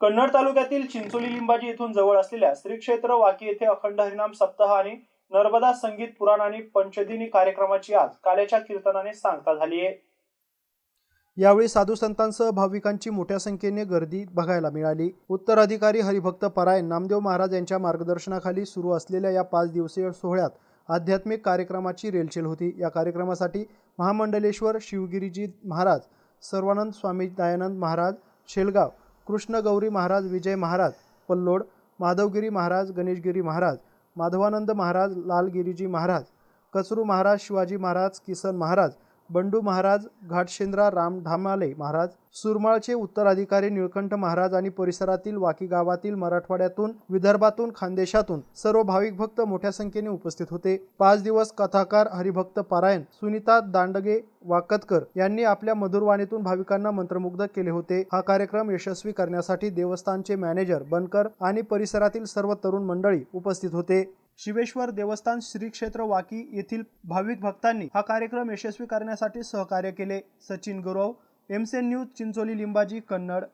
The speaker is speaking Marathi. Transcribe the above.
कन्नड तालुक्यातील चिंचोली लिंबाजी येथून जवळ असलेल्या श्री क्षेत्र वाकी येथे अखंड हरिनाम सप्ताह आणि नर्मदा संगीत पुराण आणि पंचदिनी कार्यक्रमाची आज काल्याच्या कीर्तनाने सांगता झाली आहे. यावेळी साधू संतांसह भाविकांची मोठ्या संख्येने गर्दी बघायला मिळाली. उत्तराधिकारी हरिभक्त परायण नामदेव महाराज यांच्या मार्गदर्शनाखाली सुरू असलेल्या या पाच दिवसीय सोहळ्यात आध्यात्मिक कार्यक्रमाची रेलचेल होती. या कार्यक्रमासाठी महामंडलेश्वर शिवगिरीजी महाराज सर्वानंद स्वामी दयानंद महाराज शेलगाव कृष्णगौरी महाराज विजय महाराज पल्लोड माधवगिरी महाराज गणेशगिरी महाराज माधवानंद महाराज लालगिरीजी महाराज कचरू महाराज शिवाजी महाराज किसन महाराज बंडू महाराज घाटशेंद्रा राम ढामाले महाराज सुरमाळचे उत्तराधिकारी निळकंठ महाराज आणि परिसरातील वाकी गावातील मराठवाड्यातून विदर्भातून खानदेशातून सर्व भाविक भक्त मोठ्या संख्येने उपस्थित होते. पाच दिवस कथाकार हरिभक्त पारायण सुनीता दांडगे वाकतकर यांनी आपल्या मधुरवाणीतून भाविकांना मंत्रमुग्ध केले होते. हा कार्यक्रम यशस्वी करण्यासाठी देवस्थानचे मॅनेजर बनकर आणि परिसरातील सर्व तरुण मंडळी उपस्थित होते. शिवेश्वर देवस्थान श्री क्षेत्र वाकी येथील भाविक भक्तांनी हा कार्यक्रम यशस्वी करण्यासाठी सहकार्य केले. सचिन गुरव एमसेन न्यूज चिंचोली लिंबाजी कन्नड.